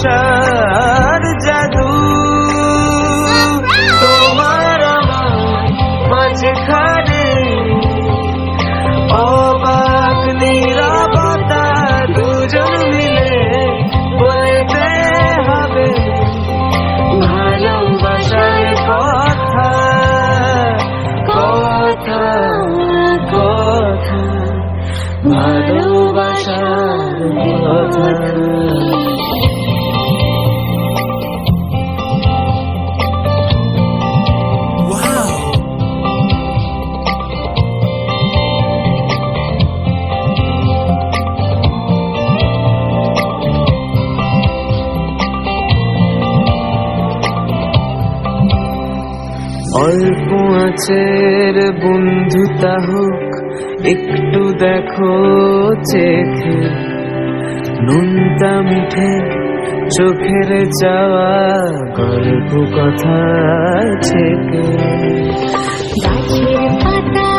ভালোবাসার জাদু। তোমার আমার মাঝখানে অবাক নিরাপত্তা দুজন মিলে বলতে হবে। ভালোবাসার কথা কথা কথা। ভালোবাসার কথা। অল্প আছের বন্ধুতা হোক, একটু দেখো চেখে। নুনটা মিঠে চোখের যাওয়া গল্প কথা চেখে গাছের পাতা